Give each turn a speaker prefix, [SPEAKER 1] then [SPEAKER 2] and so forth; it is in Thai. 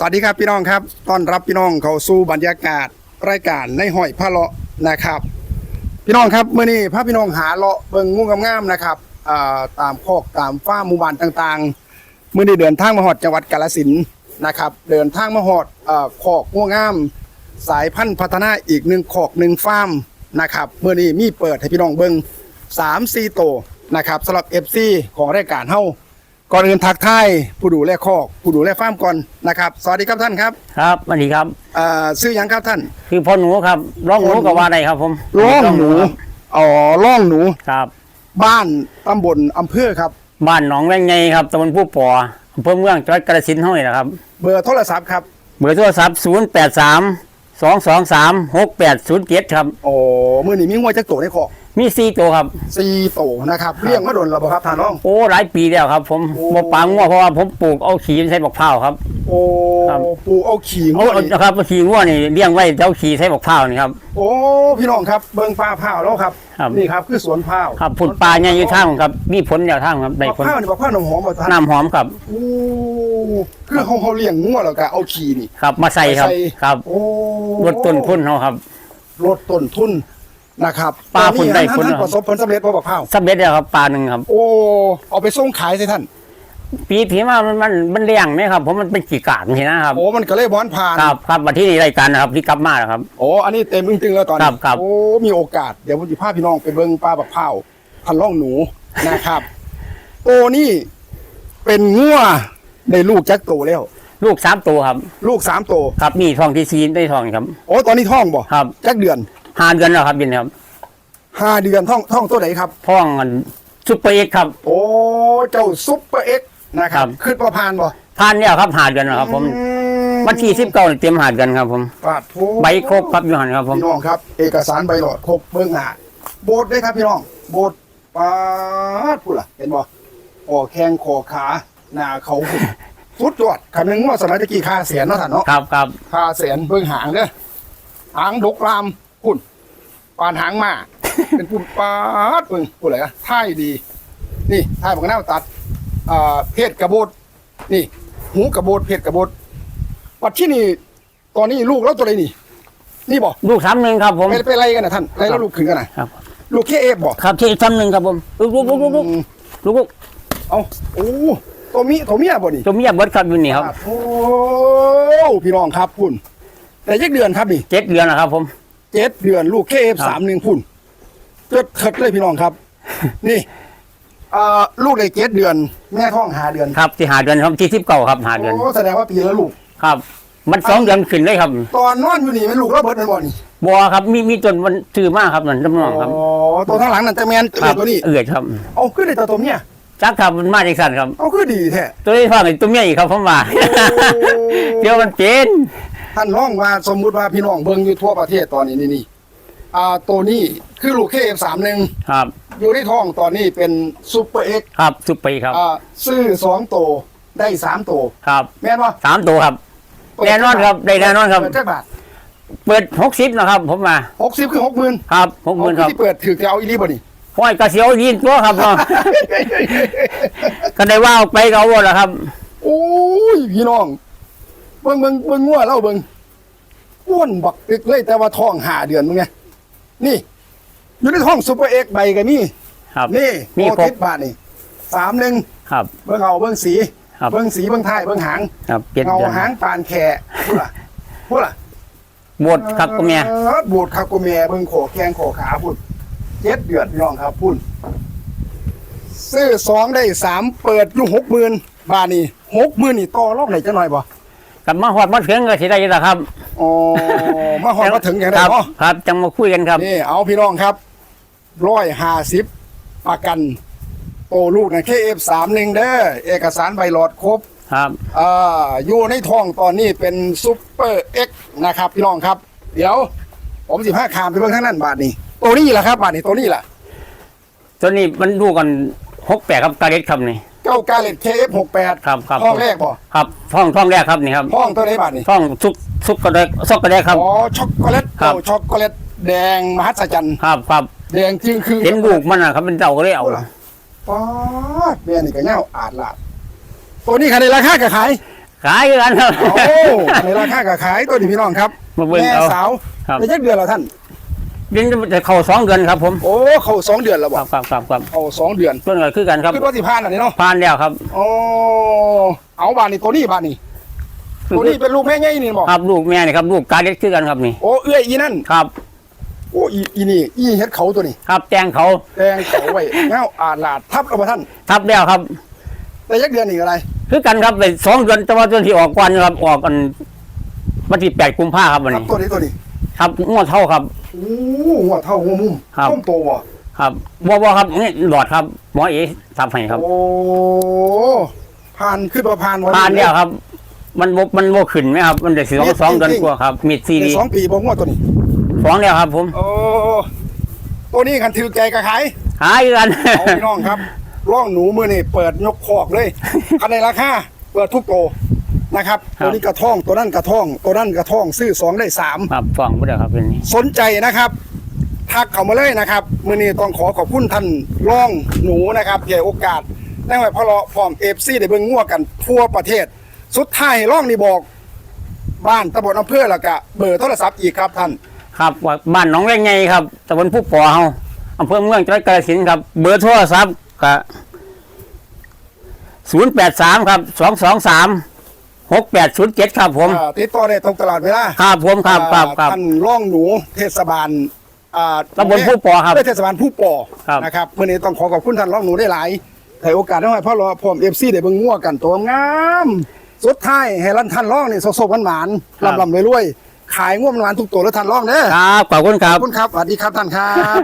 [SPEAKER 1] สวัสดีครับพี่น้องครับต้อนรับพี่น้องเข้าสู่บรรยากาศรายการในห้อยพระเลาะนะครับ พี่น้องครับเมื่อนี้พาพี่น้องหาเลาะเบิ่งงูงามๆนะครับตามคอกตามฟ้ามหมู่บ้านต่างๆเมื่อนี้เดินทางมาฮอดจังหวัดกาฬสินนะครับ เดินทางมาฮอดอ่าคอกงูงาม สายพันธุ์พัฒนาอีกหนึ่งคอกหนึ่งฟาร์มนะครับเมื่อนี้มีเปิดให้พี่น้องเบิ่งสามสี่โตวนะครับสำหรับ FC ของรายการเฮา ก่อนอื่นทักทายผู้ดูแลคอกผู้ดูแลฟาร์มก่อนนะครับสวัสดีครับท่านครับ
[SPEAKER 2] ครับสวัสดีครับ
[SPEAKER 1] อ่าซื้อหยังครับท่าน
[SPEAKER 2] คือพ่อหนูครับร้องหนูกับว่าได้ครับผม
[SPEAKER 1] ล่องหนู
[SPEAKER 2] ครับ
[SPEAKER 1] อ๋อล่องหนู
[SPEAKER 2] ครับ
[SPEAKER 1] บ้านตำบลอำเภอครับ
[SPEAKER 2] บ้านหนองแวงไงครับตำบลผู้ปออำเภอเมืองจังหวัดกาฬสินธุ์เท่านี้นะครับ
[SPEAKER 1] เบอร์โทรศัพท์ครับ
[SPEAKER 2] เบอร์โทรศัพท์0 8 3 2 2 3 6 8 0 7ครับ
[SPEAKER 1] โอ้มือนี้มีงวยจักโตในคอก
[SPEAKER 2] มีสี่ตัวครับ
[SPEAKER 1] สี่โตนะครับเลี้ยงมาโดนแล้วบ่ครับท่านน้อง
[SPEAKER 2] โอ้หลายปีแล้วครับ ผม
[SPEAKER 1] โอ้
[SPEAKER 2] บ่ปางงัวเพราะว่าผมปลูกเอาขีใส่บักเผาวครับ
[SPEAKER 1] โอ้
[SPEAKER 2] ครับ
[SPEAKER 1] ปูเอาขี่ง
[SPEAKER 2] เอา
[SPEAKER 1] ว
[SPEAKER 2] เอา
[SPEAKER 1] นี่
[SPEAKER 2] นะครับขีงัวนี่เลี้ยงไว้เจ้าขีใส่บักเผาวนี่ครับ
[SPEAKER 1] โอ้พี่น้องครับเบิ่งปลาเผาวแล้วครับ
[SPEAKER 2] ครับ
[SPEAKER 1] นี่ครับคือสวนเผาว
[SPEAKER 2] ครับผุดปลาเนี่ยอยู่ทางครับ มีผลแนวทางครับได้
[SPEAKER 1] ปลา
[SPEAKER 2] ผล
[SPEAKER 1] เผาวนี่ปลาเผาวน้ำหอมบ่ท่าน
[SPEAKER 2] น้ำหอมครับ
[SPEAKER 1] โอ้คือเขาเขาเลี้ยงงัวแล้วก็เอาขี่นี่
[SPEAKER 2] ครับ มาใส่ครับ
[SPEAKER 1] มาใส่
[SPEAKER 2] ครับ
[SPEAKER 1] โอ้
[SPEAKER 2] ลดต้นทุนเขาครับ
[SPEAKER 1] ลดต้นทุน นะครับ
[SPEAKER 2] ปลาผลได้
[SPEAKER 1] ตอน
[SPEAKER 2] ผล
[SPEAKER 1] นี้ท่าน
[SPEAKER 2] เหรอ
[SPEAKER 1] ประสบผลสำเร็จบ่บักเผาว
[SPEAKER 2] สำเร็จแล้วครับปลาหนึ่งครับ
[SPEAKER 1] โอ้เอาไปส่งขายสิท่าน
[SPEAKER 2] ปีที่มามันมันมันเลี้ยงไหมครับผมมันเป็นกี่กากนี่นะครับ
[SPEAKER 1] โอ้มันก็เลยบอนผ่าน
[SPEAKER 2] ครับครับมาที่นี่รายการนะครับที่กลับมานะครับ
[SPEAKER 1] โอ้อันนี้เต็มตึงๆแล้วตอน
[SPEAKER 2] ครั
[SPEAKER 1] นี้
[SPEAKER 2] บครับ
[SPEAKER 1] โอ้มีโอกาสเดี๋ยวผมจะพาพี่น้องไปเบิ่งปลาบักเผาวพันล่องหนูนะครับโตนี่เป็นงัวได้ลูกจักโตแล้ว
[SPEAKER 2] ลูกสามตัวครับ
[SPEAKER 1] ลูกสามโต
[SPEAKER 2] ครับมีทองที่ซีนได้ทองครับ
[SPEAKER 1] โอ้ตอนนี้ท้องบ่
[SPEAKER 2] ครับ
[SPEAKER 1] จักเดือน
[SPEAKER 2] ห้าเดือนแล้วครับยินครับ
[SPEAKER 1] ห้าเดือนท้องท้องตัวไหนครับ
[SPEAKER 2] ท้องมันซุปเปอร์เอ็กซ์ครับ
[SPEAKER 1] โอ้เจ้าซุปเปอร์เอ็กซ์นะครั
[SPEAKER 2] ครับบ
[SPEAKER 1] ขึ้นประพานบ่
[SPEAKER 2] ทานเนี่ยครับห้าเดือนแล้วครับผม
[SPEAKER 1] อื
[SPEAKER 2] วันที่สิบเก้าเตรียมหาเดือนครับ ผม
[SPEAKER 1] ปาดโถ
[SPEAKER 2] ใบครบครับอยู่หันครับผม
[SPEAKER 1] พี่น้องครับ เอกสารใบหลอดครบเบื้องหน้าโบสถ์ด้วยครับพี่น้องโบสถ์ปาดพูดล่ะเห็นบ่คอแข้งคอขาหน้าเขาพุ่นสุดยอดคำนึงว่าสมัยตะกี้คาเสียนเนาะท่านเนาะ
[SPEAKER 2] ครับครับ
[SPEAKER 1] คาเสียนเบื้องหางเด้อหางดกรามพุ่น ปานหางมา เป็นพุ่นปาดเบิ่งพูดอะไรนะท่ายดี นี่ท่ายบักหน้าวตัดอ่าเพศกระโบดนี่ หูกระโบดเพศกระโบดปัดที่นี่ ตอนนี้ลูกแล้วตัวไหนนี่ นี่บอก
[SPEAKER 2] ลูกสามหนึ่งครับผม
[SPEAKER 1] ไปไปไล่กันนะท่านไล่แล้วลูกขึ้นกันนะครับ ลูกแค่เอฟบอก
[SPEAKER 2] ครับที่สามหนึ่งครับผมลูกลูกลูกลูกลูก
[SPEAKER 1] อืม
[SPEAKER 2] ลูกลูก
[SPEAKER 1] เอาโอ้ตัวมีตัวเมียบ่นี่
[SPEAKER 2] ตัวเมียเบิดครับอยู่นี่ครับ
[SPEAKER 1] โอ้พี่น้องครับพุ่นแต่ยักเดือนครับนี่
[SPEAKER 2] เจ็ดเดือนแล้วครับผม
[SPEAKER 1] เจ็ดเดือนลูกแค่เอฟสามหนึ่งพุ่นเกิดเถิดเลยพี่น้องครับ นี่อ่าลูกได้เจ็ดเดือน แม่ท้องหาเดือน
[SPEAKER 2] ครับที่หาเดือนครับที่สิบเก้าครับหาเดือน
[SPEAKER 1] โอ้แสดงว่าปีละลูก
[SPEAKER 2] ครับ มันสองเดือนขึ้นเลยครับ
[SPEAKER 1] ตอนนอนอยู่นี่เป็นลูกแล้วเบิดนั่นบ่นี่
[SPEAKER 2] บัวครับมีมีจนมันซื้อมากครับนั่นจำนองครับ
[SPEAKER 1] อ๋อตัวข้างหลังนั่นแต่แมน
[SPEAKER 2] ค
[SPEAKER 1] เอื
[SPEAKER 2] รั
[SPEAKER 1] อตัวนี้
[SPEAKER 2] เอือดครับ
[SPEAKER 1] เอาขึ้นในตัวตัวเมีย
[SPEAKER 2] จักครับมันมาจากสันครับ
[SPEAKER 1] เอาขึ้นดีแท้
[SPEAKER 2] ตัวนี้ฟังไอ้ตัวเมียอีกครับผมว่าเดี๋ยวมันเป็น
[SPEAKER 1] ท่านร้องว่าสมมุติว่าพี่น้องเบิ่งอยู่ทั่วประเทศตอนนี้นี่นี่อ่าตัวนี้คือลูกเคเอฟสามหนึ่ง
[SPEAKER 2] ครับ
[SPEAKER 1] อยู่ในท้องตอนนี้เป็นซูเปอร์เอ็กซ์
[SPEAKER 2] ครับสุปปีครับ
[SPEAKER 1] อ่าซื้อสองตัวได้สามตัว
[SPEAKER 2] ครับ
[SPEAKER 1] แม่นว่า
[SPEAKER 2] สามตัวครับแน่นอนครับได้แน่นอนครับ
[SPEAKER 1] เปิดจักบาท
[SPEAKER 2] เปิดหกสิบนะครับ ผมมา
[SPEAKER 1] หกสิบคือหกหมื่น
[SPEAKER 2] ครับหกหมื่นครับ
[SPEAKER 1] ที่เปิดถือจะเอาอีรีบ่นี่
[SPEAKER 2] ห้อยกระเสียวยินตัวครับเนาะ ก็ได้ว่าออกไปก็เอาหมดแล้วครับ
[SPEAKER 1] โอ้ยพี่น้อง เบิ่งเบิ่งเบิ่งงัวเล่าเบิ่งอ้วนบักตึกเลยแต่ว่าท้องหาเดือนมึงไงนี่ อยู่ในท้องซูเปอร์เอ็กซ์ใบกันนี่
[SPEAKER 2] ครับ
[SPEAKER 1] นี่
[SPEAKER 2] มี
[SPEAKER 1] โอ
[SPEAKER 2] ครบ
[SPEAKER 1] ทิศบาทนี่สามหนึ่ง
[SPEAKER 2] ครับ
[SPEAKER 1] เบิ่งเอาเบิ่งสี
[SPEAKER 2] ครับ
[SPEAKER 1] เบิ่งสีเบิ่งท้ายเบิ่งหาง
[SPEAKER 2] ครับเจ็ด
[SPEAKER 1] เงา
[SPEAKER 2] เดือน
[SPEAKER 1] หางปานแขพูดล่ะพูดล่ะ
[SPEAKER 2] บดครับก็เมีย
[SPEAKER 1] ออบูดครับก็เมียเบิ่งโขแข้งโขขาพุ่นเจ็ดเดือนพี่น้องครับพุ่นซื้อสองได้สามเปิดอยู่หกหมื่นบาทนี่หกหมื่นนี่ต่อรอบไหนจะหน่อยบ่
[SPEAKER 2] กับมาหอดมาถึงก็สิได้แล้วครับ
[SPEAKER 1] อ๋อมาหอดมาถึงอย่างไร
[SPEAKER 2] ครับ
[SPEAKER 1] เนาะ
[SPEAKER 2] ครับจังมาคุยกันครับ
[SPEAKER 1] นี่เอาพี่น้องครับร้อยห้าสิบประกันโตลูกนะเคเอฟสามหนึ่งเด้อเอกสารใบหลอดครบ
[SPEAKER 2] ครับ
[SPEAKER 1] อ่าอยู่ในท้องตอนนี้เป็นซุปเปอร์เอ็กนะครับ พี่น้องครับ เดี๋ยว ผมสิบห้าคามไปเบิ่งทั้งนั้นบาทนี้ตัวนี้แหละครับ บาทนี้ตัวนี้แหละ
[SPEAKER 2] ตัวนี้มันดูกันหกแปดครับกาเล็ดครับนี่
[SPEAKER 1] เก้ากาเลตเคเอฟหกแปด
[SPEAKER 2] ครับครับ
[SPEAKER 1] ห้องแรกบ่
[SPEAKER 2] ครับท้องท้องแรกครับนี่ครับ
[SPEAKER 1] ห้องตัวไหนบาทนี้
[SPEAKER 2] ท้องซุกซุกกระเดกซอกกระเดกครับ
[SPEAKER 1] อ๋อช็อกโกแลต
[SPEAKER 2] ครับ
[SPEAKER 1] ช็อกโกแลตแดงมหัศจรรย์
[SPEAKER 2] ครับครับ
[SPEAKER 1] แดงจึงคือ
[SPEAKER 2] เห็นลูกมันนะครับเป็นเจ้าก็เลยเอา
[SPEAKER 1] ป๊าดแม่นี่ก็เงาอาดลาดตัวนี้ขายในราคาก็ขาย
[SPEAKER 2] ขายกันครับ
[SPEAKER 1] โอ้ในราคาก็ขายตัวนี้พี่น้องครับแม่สาว
[SPEAKER 2] ครับ
[SPEAKER 1] ในจักเดือนแล้วท่าน
[SPEAKER 2] ดินจะเข้าสองเดือนครับ ผม
[SPEAKER 1] โอ้เขาสองเดือนแล้ว
[SPEAKER 2] ค
[SPEAKER 1] บ่
[SPEAKER 2] รับครับครับครับ
[SPEAKER 1] เขาสองเดือน
[SPEAKER 2] ต้นก็คือกันครับ
[SPEAKER 1] คือว่าสิพานอันนี้เนาะ
[SPEAKER 2] ผ่านแล้วครับ
[SPEAKER 1] โอ้เอาบานนี่ตัวนี้บานนี่ตัวนี้เป็นลูกแม่ไงนี่บอก
[SPEAKER 2] ครับลูกแม่นี่ครับ ลูกกาเล็ดคือกันครับนี่
[SPEAKER 1] โอ้เอื้อยอีนั่น
[SPEAKER 2] ครับ
[SPEAKER 1] โอ้อีอีนี่อีเฮ็ดเขาตัวนี้
[SPEAKER 2] ครับแตงเขา
[SPEAKER 1] แดงเขาไว้เงาอาลาดทับเอาบ่ท่าน
[SPEAKER 2] ทับแล้วครับ
[SPEAKER 1] แต่ยักเดือนนี่อะไร
[SPEAKER 2] คือกันครับไปสองเดือนแต่ว่าตัวที่ออกก่อนครับออกกันวันที่แปดกุมภาครับวัน
[SPEAKER 1] ครับ
[SPEAKER 2] นี้
[SPEAKER 1] ตัวนี้ตัวนี้
[SPEAKER 2] ครับงวดเท่าครับ
[SPEAKER 1] โอ้หัวเท่าหัวมุม
[SPEAKER 2] ครับ
[SPEAKER 1] ต้มโตบ่
[SPEAKER 2] ครับบัวบัวครับนี่หลอดครับหมอเอ๋ทำให้ครับ
[SPEAKER 1] โอ้ผ่านขึ้นมาผ่านวั
[SPEAKER 2] ผ่านแล้วครับ มันบมันโมขึ้นไหมครับ มันได้สองสองเดือนกว่าครับมีดซี
[SPEAKER 1] ใน
[SPEAKER 2] ดี
[SPEAKER 1] สองปีบ่หัวตัวนี้
[SPEAKER 2] สองแล้วครับผม
[SPEAKER 1] โอ้ตัวนี้คันถือแกกระขาย
[SPEAKER 2] หายกัน
[SPEAKER 1] เอาพี่น้องครับร่องหนูมือนี่เปิดยกคอกเลยอันในราคาเปิดทุกโต นะครับ
[SPEAKER 2] ครับ
[SPEAKER 1] ตัวนี้กระท่องตัวนั้นกระท่อง ตัวนั้นกระท่องซื้อสองได้สาม
[SPEAKER 2] ครับฟังไม่ได้ครับเป็นนี้
[SPEAKER 1] สนใจนะครับทักเข้ามาเลยนะครับมือนี้ต้องขอขอบคุณท่านร่องหนูนะครับที่ให้โอกาสได้ไว้พอเราพร้อมเอฟซีได้เบิ่งงัวกันทั่วประเทศ สุดท้ายร่องนี่บอก บ้านตำบลอำเภอแล้วก็เบอร์โทรศัพท์อีกครับท่าน
[SPEAKER 2] ครับว่าบ้านหนองแวงไงครับตำบลผู้ปอเฮาอำเภอเมืองจังหวัดกาฬสินธุ์ครับ เบอร์โทรศัพท์ก็ศูนย์แปดสามครับสองสองสาม หกแปดศูนย์เจ็ดครับผม
[SPEAKER 1] อ่าติดต่อได้ตรงตลอดเวลา
[SPEAKER 2] ครับผมครับครับครับ
[SPEAKER 1] ท่านร่องหนูเทศบาลอ่า
[SPEAKER 2] ตำบลผู้ปอครับ
[SPEAKER 1] ได้เทศบาลผู้ปอ
[SPEAKER 2] ครับ
[SPEAKER 1] นะครับวันนี้ต้องขอขอบคุณท่านร่องหนูได้หลายให้โอกาสให้พ่อรอพร้อมเอฟซีได้เบิ่งงัวกันตัวงามสุดท้ายให้รันท่านร่องนี่สกๆหวานๆลำๆรวยๆขายง่วงหวานทุกตัวแล้วท่านร่องเด้อ
[SPEAKER 2] ครับขอบคุณค
[SPEAKER 1] ข
[SPEAKER 2] รั
[SPEAKER 1] อบบคุณครับสวัสดีครับท่านครับ